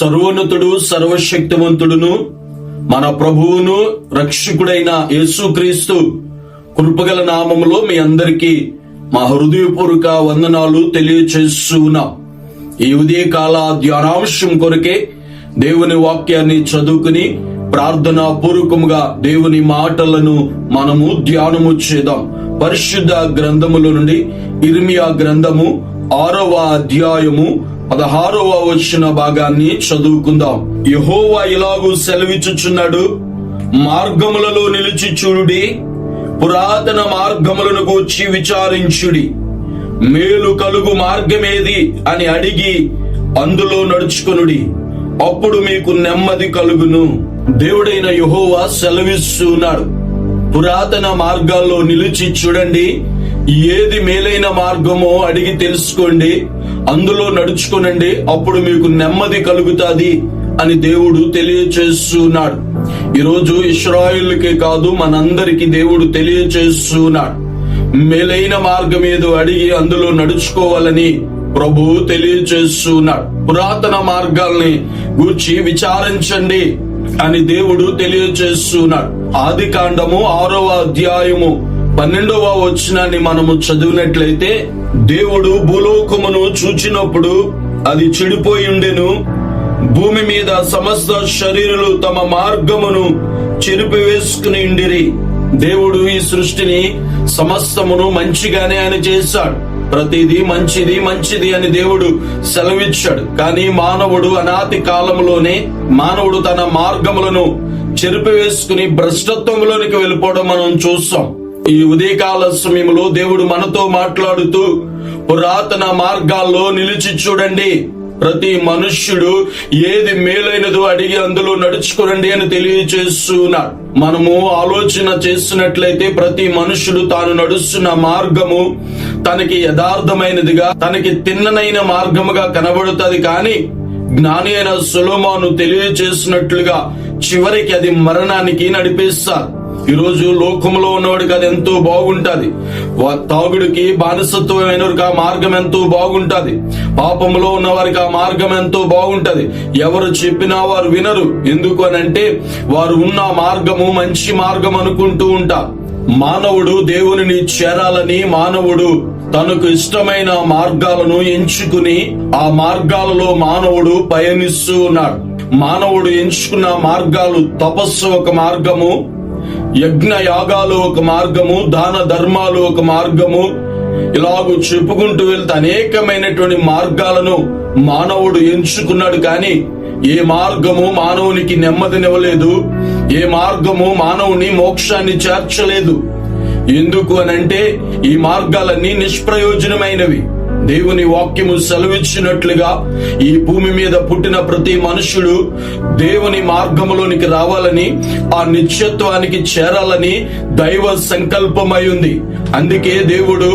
సర్వోన్నతుడు సర్వశక్తివంతుడును మన ప్రభువును రక్షకుడైన యేసుక్రీస్తు కృపగల నామములో మీ అందరికీ మా హృదయపూర్వక వందనాలు తెలియచేస్తున్నాం. ఈ ఉదయకాల ధ్యానాంశం కొరకే దేవుని వాక్యాన్ని చదువుకుని ప్రార్థనా పూర్వకముగా దేవుని మాటలను మనము ధ్యానము చేద్దాం. పరిశుద్ధ గ్రంథముల నుండి ఇర్మియా గ్రంథము ఆరవ అధ్యాయము పదహారవ వచ్చిన భాగాన్ని చదువుకుందాం. యహోవా ఇలాగూ సెలవిచ్చుచున్నాడు మార్గములలో నిలిచి చూడుడి పురాతన మార్గములను గూర్చి విచారించుడి. మేలు కలుగు మార్గమేది అని అడిగి అందులో నడుచుకొనుడి. అప్పుడు మీకు నెమ్మది కలుగును. దేవుడైన యహోవా సెలవిస్తున్నాడు. పురాతన మార్గాల్లో నిలిచి చూడండి ఏది మేలైన మార్గమో అడిగి తెలుసుకోండి. అందులో నడుచుకునండి అప్పుడు మీకు నెమ్మది కలుగుతుంది అని దేవుడు తెలియచేస్తున్నాడు. ఈరోజు ఇస్రాయిల్కే కాదు మనందరికి దేవుడు తెలియచేస్తున్నాడు. మేలైన మార్గం ఏదో అడిగి అందులో నడుచుకోవాలని ప్రభు తెలియచేస్తున్నాడు. పురాతన మార్గాల్ని గూర్చి విచారించండి అని దేవుడు తెలియచేస్తున్నాడు. ఆది కాండము ఆరవ అధ్యాయము పన్నెండవ వచనాన్ని మనము చదివినట్లయితే దేవుడు భూలోకమును చూచినప్పుడు అది చెడిపోయి ఉండెను. భూమి మీద సమస్త శరీరులు తమ మార్గమును చెరిపివేసుకుని ఉండిరి. దేవుడు ఈ సృష్టిని సమస్తమును మంచిగానే ఆయన చేశాడు. ప్రతిదీ మంచిది మంచిది అని దేవుడు సెలవిచ్చాడు. కానీ మానవుడు అనాతి కాలంలోనే మానవుడు తన మార్గములను చెరిపివేసుకుని భ్రష్టత్వంలోనికి వెళ్ళిపోవడం మనం చూస్తాం ఈ ఉదయకాల సమయంలో దేవుడు మనతో మాట్లాడుతూ పురాతన మార్గాల్లో నిలిచి చూడండి. ప్రతి మనుష్యుడు ఏది మేలైనదో అడిగి అందులో నడుచుకోనండి అని తెలియచేస్తున్నాడు. మనము ఆలోచన చేస్తున్నట్లయితే ప్రతి మనుషుడు తాను నడుస్తున్న మార్గము తనకి యథార్థమైనదిగా తనకి తిన్ననైన మార్గముగా కనబడుతుంది. కానీ జ్ఞాని అయిన సులోమాను తెలియచేసినట్లుగా చివరికి అది మరణానికి నడిపిస్తారు. ఈరోజు లోకంలో ఉన్నవాడికి అది ఎంతో బాగుంటది. వా- తాగుడికి బానిసత్వమైన ఆ మార్గం ఎంతో బాగుంటది. పాపంలో ఉన్న వారికి ఆ మార్గం ఎంతో బాగుంటది. ఎవరు చెప్పినా వారు వినరు. ఎందుకు అని అంటే వారు ఉన్న మార్గము మంచి మార్గం అనుకుంటూ ఉంటారు. మానవుడు దేవునిని చేరాలని మానవుడు తనకు ఇష్టమైన మార్గాలను ఎంచుకుని ఆ మార్గాలలో మానవుడు పయనిస్తూ ఉన్నాడు. మానవుడు ఎంచుకున్న మార్గాలు తపస్సు ఒక మార్గము యజ్ఞ యాగాలు ఒక మార్గము దాన ధర్మాలు ఒక మార్గము. ఇలాగూ చెప్పుకుంటూ వెళ్తే అనేకమైనటువంటి మార్గాలను మానవుడు ఎంచుకున్నాడు కానీ ఏ మార్గము మానవునికి నెమ్మదినివ్వలేదు ఏ మార్గము మానవుని మోక్షాన్ని చేర్చలేదు. ఎందుకు అనంటే ఈ మార్గాలన్నీ నిష్ప్రయోజనమైనవి. దేవుని వాక్యము సెలవిచ్చినట్లుగా ఈ భూమి మీద పుట్టిన ప్రతి మనుషుడు దేవుని మార్గములోనికి రావాలని ఆ నిత్యత్వానికి చేరాలని దైవ సంకల్పమై ఉంది అందుకే దేవుడు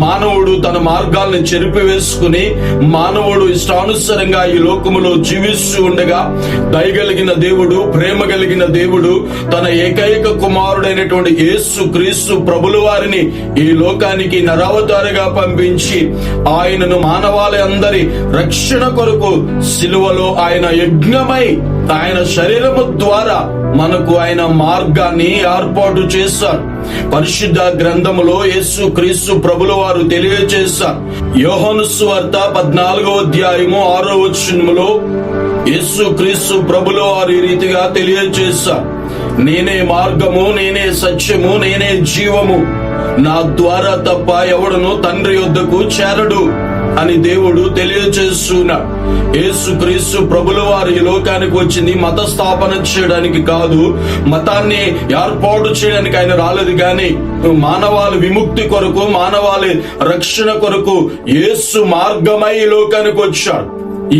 మానవుడు తన మార్గాల్ని చెరిపివేసుకుని మానవుడు ఇష్టానుసరంగా ఈ లోకములో జీవిస్తూ ఉండగా దయగలిగిన దేవుడు ప్రేమ కలిగిన దేవుడు తన ఏకైక కుమారుడైనటువంటి యేసు క్రీస్తు ప్రభుల వారిని ఈ లోకానికి నరావతారిగా పంపించి ఆయనను మానవాళి అందరి రక్షణ కొరకు సిలువలో ఆయన యజ్ఞమై ఆయన శరీరము ద్వారా మనకు ఆయన మార్గాన్ని ఏర్పాటు చేశారు పరిశుద్ధ గ్రంథములో యేసు క్రీస్తు ప్రభుల వారు తెలియజేశారు యోహను సువార్త పద్నాలుగో అధ్యాయము ఆరో వచనములో యేసు క్రీస్తు ప్రభుల వారు రీతిగా తెలియజేశారు నేనే మార్గము నేనే సత్యము నేనే జీవము. నా ద్వారా తప్ప ఎవడను తండ్రి యొద్దకు చేరడు. అని దేవుడు తెలియజేస్తున్నాడు యేసు క్రీస్తు ప్రభుల వారు ఈ లోకానికి వచ్చింది మత స్థాపన చేయడానికి కాదు మతాన్ని ఏర్పాటు చేయడానికి ఆయన రాలేదు కానీ మానవాళి విముక్తి కొరకు మానవాళి రక్షణ కొరకు యేసు మార్గమై ఈ లోకానికి వచ్చాడు.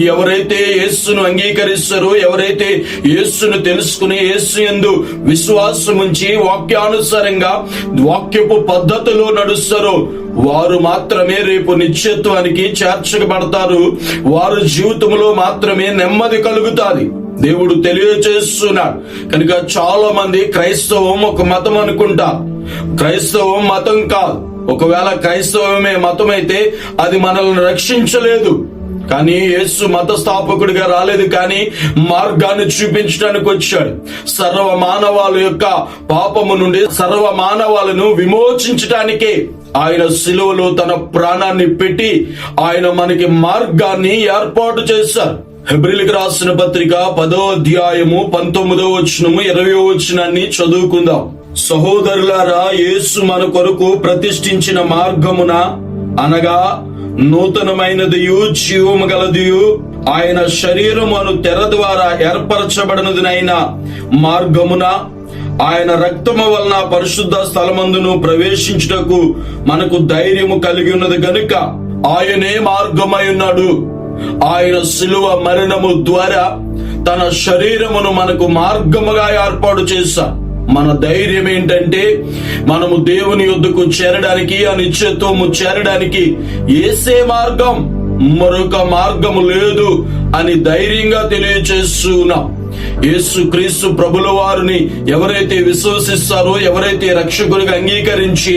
ఎవరైతే యేస్సును అంగీకరిస్తారో ఎవరైతే యేస్సును తెలుసుకుని యేస్సు ఎందు విశ్వాసం ఉంచి వాక్యానుసారంగా వాక్యపు పద్ధతిలో నడుస్తారో వారు మాత్రమే రేపు నిత్యత్వానికి చేర్చబడతారు వారు జీవితంలో మాత్రమే నెమ్మది కలుగుతాది. దేవుడు తెలియచేస్తున్నాడు. కనుక చాలా మంది క్రైస్తవం ఒక మతం అనుకుంటా క్రైస్తవం మతం కాదు. ఒకవేళ క్రైస్తవమే మతం అయితే అది మనల్ని రక్షించలేదు. కానీ యేసు మత స్థాపకుడిగా రాలేదు. కానీ మార్గాన్ని చూపించడానికి వచ్చాడు. సర్వ మానవాల యొక్క పాపము నుండి సర్వ మానవాలను విమోచించటానికే ఆయన శిలువలో తన ప్రాణాన్ని పెట్టి ఆయన మనకి మార్గాన్ని ఏర్పాటు చేశారు. హెబ్రిల్కి రాసిన పత్రిక పదో అధ్యాయము పంతొమ్మిదో వచనము ఇరవై వచనాన్ని చదువుకుందాం. సహోదరులారా యేసు మన కొరకు ప్రతిష్ఠించిన మార్గమున అనగా నూతనమైనదియు జీవము గలదియు ఆయన శరీరమును తెర ద్వారా ఏర్పరచబడినదినైన మార్గమున ఆయన రక్తము వలన పరిశుద్ధ స్థలమందును ప్రవేశించుటకు మనకు ధైర్యము కలిగి ఉన్నది గనుక ఆయనే మార్గమై ఉన్నాడు. ఆయన శిలువ మరణము ద్వారా తన శరీరమును మనకు మార్గముగా ఏర్పాటు చేశా మన ధైర్యం ఏంటంటే మనము దేవుని యొద్దకు చేరడానికి ఆ నిత్యత్వము చేరడానికి ఏసే మార్గం మరొక మార్గము లేదు అని ధైర్యంగా తెలియచేస్తున్నాం యేసు క్రీస్తు ప్రభుల వారిని ఎవరైతే విశ్వసిస్తారో ఎవరైతే రక్షకుడిగా అంగీకరించి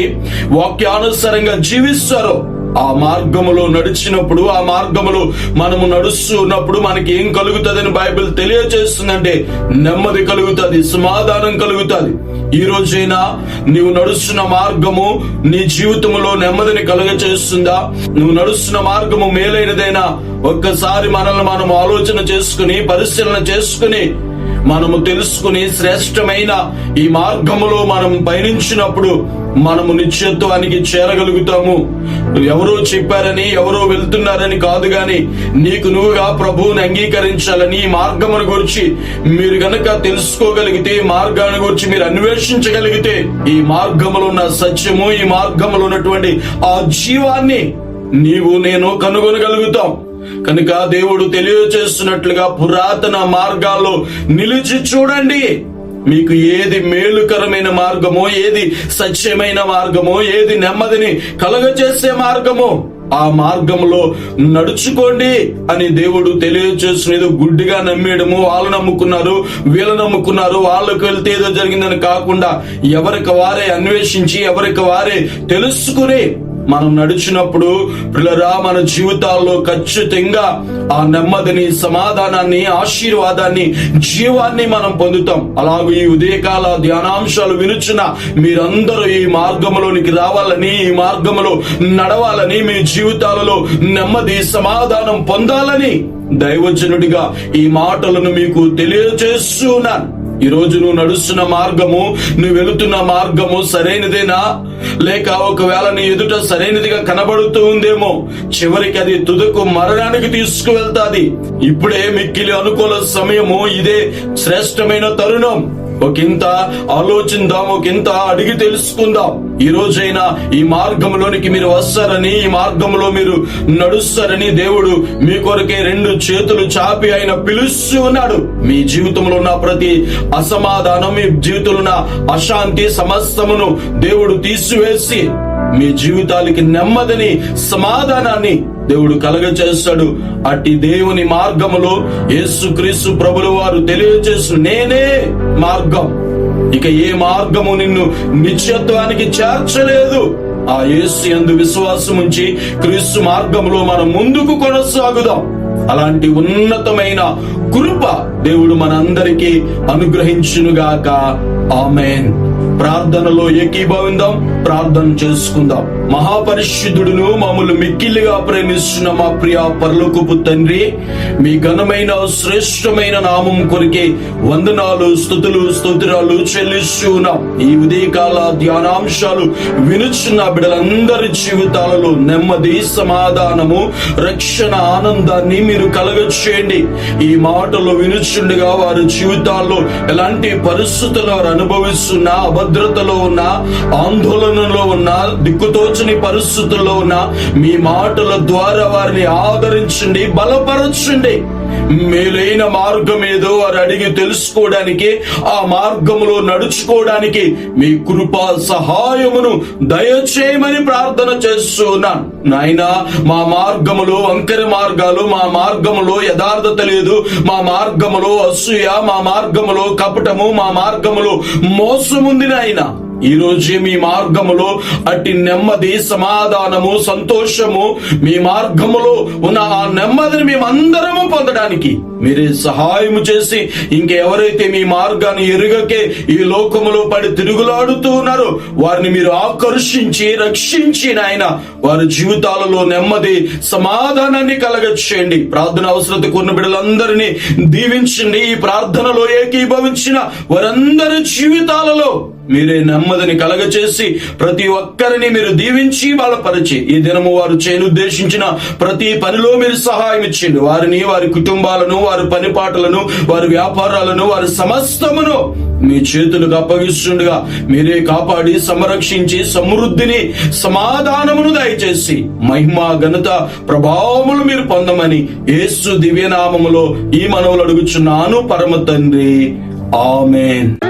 వాక్యానుసారంగా జీవిస్తారో ఆ మార్గములో నడిచినప్పుడు ఆ మార్గములో మనము నడుస్తున్నప్పుడు మనకి ఏం కలుగుతుందని బైబిల్ తెలియజేస్తుందంటే నెమ్మది కలుగుతుంది సమాధానం కలుగుతుంది. ఈ రోజైనా నీవు నడుస్తున్న మార్గము నీ జీవితంలో నెమ్మదిని కలుగచేస్తుందా? నువ్వు నడుస్తున్న మార్గము మేలైనదైనా ఒక్కసారి మనల్ని మనం ఆలోచన చేసుకుని పరిశీలన చేసుకుని మనము తెలుసుకుని శ్రేష్టమైన ఈ మార్గములో మనం పయనించినప్పుడు మనము నిశ్చయత్వానికి చేరగలుగుతాము. ఎవరో చెప్పారని ఎవరో వెళ్తున్నారని కాదు గాని నీకు నువ్వుగా ప్రభువుని అంగీకరించాలని ఈ మార్గమును గురించి మీరు గనక తెలుసుకోగలిగితే మార్గాన్ని గురించి మీరు అన్వేషించగలిగితే ఈ మార్గములో ఉన్న సత్యము ఈ మార్గములో ఉన్నటువంటి ఆ జీవాన్ని నీవు నేను కనుగొనగలుగుతాం. కనుక దేవుడు తెలియచేస్తున్నట్లుగా పురాతన మార్గాల్లో నిలిచి చూడండి. మీకు ఏది మేలుకరమైన మార్గమో ఏది సత్యమైన మార్గమో ఏది నెమ్మదిని కలగచేసే మార్గమో ఆ మార్గంలో నడుచుకోండి అని దేవుడు తెలియజేస్తున్న ఏదో గుడ్డిగా నమ్మేయడము వాళ్ళు నమ్ముకున్నారు వీళ్ళు నమ్ముకున్నారు వాళ్ళకి వెళ్తే ఏదో జరిగిందని కాకుండా ఎవరికి వారే అన్వేషించి ఎవరికి వారే తెలుసుకుని మనం నడిచినప్పుడు పిల్లరా మన జీవితాల్లో ఖచ్చితంగా ఆ నెమ్మదిని సమాధానాన్ని ఆశీర్వాదాన్ని జీవాన్ని మనం పొందుతాం. అలాగే ఈ ఉదయకాల ధ్యానాంశాలు వినుచున్న మీరందరూ ఈ మార్గంలోనికి రావాలని ఈ మార్గంలో నడవాలని మీ జీవితాలలో నెమ్మది సమాధానం పొందాలని దైవజనుడిగా ఈ మాటలను మీకు తెలియజేస్తున్నాను. ఈ రోజు నువ్వు నడుస్తున్న మార్గము నువ్వు వెళుతున్న మార్గము సరైనదేనా? లేక ఒకవేళ నీ ఎదుట సరైనదిగా కనబడుతూ ఉందేమో చివరికి అది తుదకు మరణానికి తీసుకువెళ్తాది. ఇప్పుడే మిక్కిలి అనుకూల సమయము ఇదే శ్రేష్టమైన తరుణం. ఒకంత ఆలోచిందాం ఒకంత అడిగి తెలుసుకుందాం. ఈ రోజైనా ఈ మార్గంలోనికి మీరు వస్తారని ఈ మార్గంలో మీరు నడుస్తారని దేవుడు మీ కొరకే రెండు చేతులు చాపి ఆయన పిలుస్తూ ఉన్నాడు. మీ జీవితంలో ఉన్న ప్రతి అసమాధానం మీ జీవితంలో ఉన్న అశాంతి సమస్తమును దేవుడు తీసివేసి మీ జీవితాలకి నెమ్మదిని సమాధానాన్ని దేవుడు కలగచేస్తాడు. అట్టి దేవుని మార్గములో యేసుక్రీస్తు ప్రభుల వారు తెలియజేసు నేనే మార్గం. ఇక ఏ మార్గము నిన్ను నిత్యత్వానికి చేర్చలేదు? ఆ యేసు యందు విశ్వాసం ఉంచి క్రీస్తు మార్గంలో మనం ముందుకు కొనసాగుదాం. అలాంటి ఉన్నతమైన కృప దేవుడు మనందరికీ అనుగ్రహించునుగాక. ఆమెన్. ప్రార్థనలో ఏకీభవిందాం. ప్రార్థన చేసుకుందాం. మహాపరిశుద్ధుడును మమ్మల్ని మిక్కిలిగా ప్రేమిస్తున్న మా ప్రియ పర్లోకుపు తండ్రి మీ ఘనమైన శ్రేష్టమైన నామం కొరికే వందనాలు స్థుతులు స్తోత్రాలు చెల్లిస్తూ ఉన్నాం. ఈ ఉదయకాల ధ్యానాంశాలు వినుచున్న బిడ్డలందరి జీవితాలలో నెమ్మది సమాధానము రక్షణ ఆనందాన్ని మీరు కలగచేయండి. ఈ మాటలు వినుచుండగా వారి జీవితాల్లో ఎలాంటి పరిస్థితులు వారు అనుభవిస్తున్నా అభద్రతలో ఉన్న ఆందోళనలో ఉన్న దిక్కుతోచని పరిస్థితుల్లో ఉన్న మీ మాటల ద్వారా వారిని ఆదరించండి బలపరచండి. మేలైన మార్గం ఏదో అని అడిగి తెలుసుకోవడానికి ఆ మార్గములో నడుచుకోవడానికి మీ కృపా సహాయమును దయచేయమని ప్రార్థన చేస్తున్నాను నాయన మా మార్గములో వంకర మార్గాలు మా మార్గములో యథార్థత లేదు మా మార్గములో అసూయ మా మార్గములో కపటము మా మార్గములో మోసముంది నాయన. ఈ రోజే మీ మార్గములో అట్టి నెమ్మది సమాధానము సంతోషము మీ మార్గములో ఉన్న ఆ నెమ్మదిని మేమందరము పొందడానికి. మీరే సహాయము చేసి ఇంకెవరైతే మీ మార్గాన్ని ఎరుగకే ఈ లోకములో పడి తిరుగులాడుతూ ఉన్నారో వారిని మీరు ఆకర్షించి రక్షించి నాయన వారి జీవితాలలో నెమ్మది సమాధానాన్ని కలగచ్చేయండి ప్రార్థన అవసరత కూడిన బిడ్డలందరినీ దీవించండి. ఈ ప్రార్థనలో ఏకీభవించిన వారందరి జీవితాలలో మీరే నెమ్మదిని కలగచేసి ప్రతి ఒక్కరిని మీరు దీవించి బలపరిచి ఈ దినము వారు చేయనుద్దేశించిన ప్రతి పనిలో మీరు సహాయం ఇచ్చింది వారిని వారి కుటుంబాలను వారి పనిపాటలను వారి వ్యాపారాలను వారి సమస్తమును మీ చేతులకు అప్పగిస్తుండగా. మీరే కాపాడి సంరక్షించి సమృద్ధిని సమాధానమును దయచేసి మహిమ ఘనత ప్రభావములు మీరు పొందమని యేసు దివ్యనామములో ఈ మనవులు అడుగుచున్నాను. పరమ తండ్రి. ఆమెన్.